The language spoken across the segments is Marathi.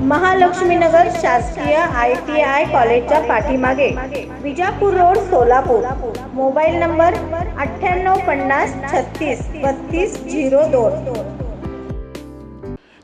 महालक्ष्मीनगर शासकीय आय टी आय कॉलेजच्या पाठीमागे Vijapur road Solapur. Mobile number अठ्ठ्याण्णव पन्नास छत्तीस बत्तीस झिरो दोन.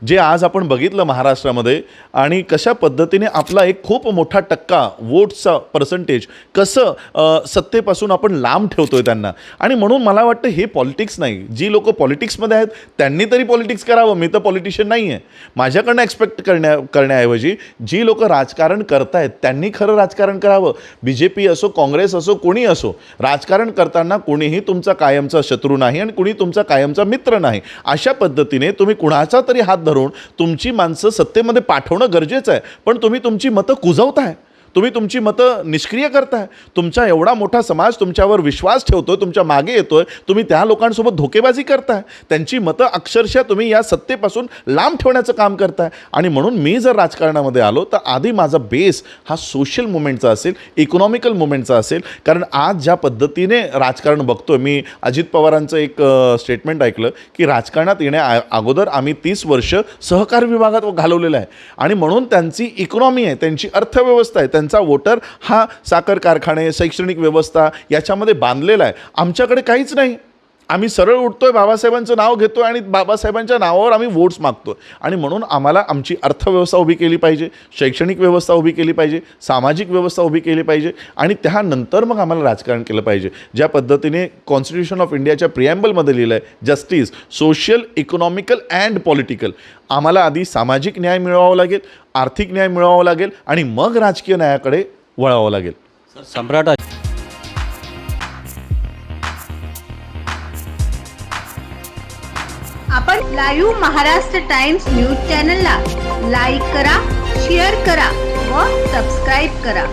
जे आज आपण बघितलं महाराष्ट्रामध्ये आणि कशा पद्धतीने आपला एक खूप मोठा टक्का वोट्सचा पर्सेंटेज कसं सत्तेपासून आपण लांब ठेवतो आहे त्यांना. आणि म्हणून मला वाटतं हे पॉलिटिक्स नाही. जी लोक पॉलिटिक्समध्ये आहेत त्यांनी तरी पॉलिटिक्स करावं. मी तर पॉलिटिशियन नाही आहे माझ्याकडनं एक्सपेक्ट करण्या करण्याऐवजी जी लोक राजकारण करतायत त्यांनी खरं राजकारण करावं. बी जे पी असो काँग्रेस असो कोणी असो राजकारण करताना कोणीही तुमचा कायमचा शत्रू नाही आणि कुणी तुमचा कायमचा मित्र नाही. अशा पद्धतीने तुम्ही कुणाचा तरी हात धरून तुमची माणसं सत्तेमध्ये पाठवणं गरजेचं आहे. पण तुम्ही तुमची मतं कुजवताय. तुम्ही तुमची मतं निष्क्रिय करताय. तुमचा एवढा मोठा समाज तुमच्यावर विश्वास ठेवतोय तुमच्या मागे येतोय तुम्ही त्या लोकांसोबत धोकेबाजी करताय. त्यांची मतं अक्षरशः तुम्ही या सत्तेपासून लांब ठेवण्याचं काम करताय. आणि म्हणून मी जर राजकारणामध्ये आलो तर आधी माझा बेस हा सोशल मुवमेंटचा असेल इकॉनॉमिकल मुवमेंटचा असेल. कारण आज ज्या पद्धतीने राजकारण बघतोय मी अजित पवारांचं एक स्टेटमेंट ऐकलं की राजकारणात येण्या अगोदर आम्ही तीस वर्ष सहकार विभागात घालवलेलं आहे. आणि म्हणून त्यांची इकॉनॉमी आहे त्यांची अर्थव्यवस्था आहे त्यांचा वोटर हा साखर कारखाने शैक्षणिक व्यवस्था याच्यामध्ये बांधलेला आहे. आमच्याकडे काहीच नाही. आम्ही सरळ उठतोय बाबासाहेबांचं नाव घेतोय आणि बाबासाहेबांच्या नावावर आम्ही वोट्स मागतोय. आणि म्हणून आम्हाला आमची अर्थव्यवस्था उभी केली पाहिजे शैक्षणिक व्यवस्था उभी केली पाहिजे सामाजिक व्यवस्था उभी केली पाहिजे आणि त्यानंतर मग आम्हाला राजकारण केलं पाहिजे. ज्या पद्धतीने कॉन्स्टिट्यूशन ऑफ इंडियाच्या प्रियॅम्बलमध्ये लिहिलं आहे justice social economical and political आम्हाला आधी सामाजिक न्याय मिळवावा लागेल आर्थिक न्याय मिळवावा लागेल आणि मग राजकीय न्यायाकडे वळावं लागेल. सम्राट आपण लाईव्ह महाराष्ट्र टाइम्स न्यूज चॅनलला लाईक करा शेअर करा व सबस्क्राईब करा.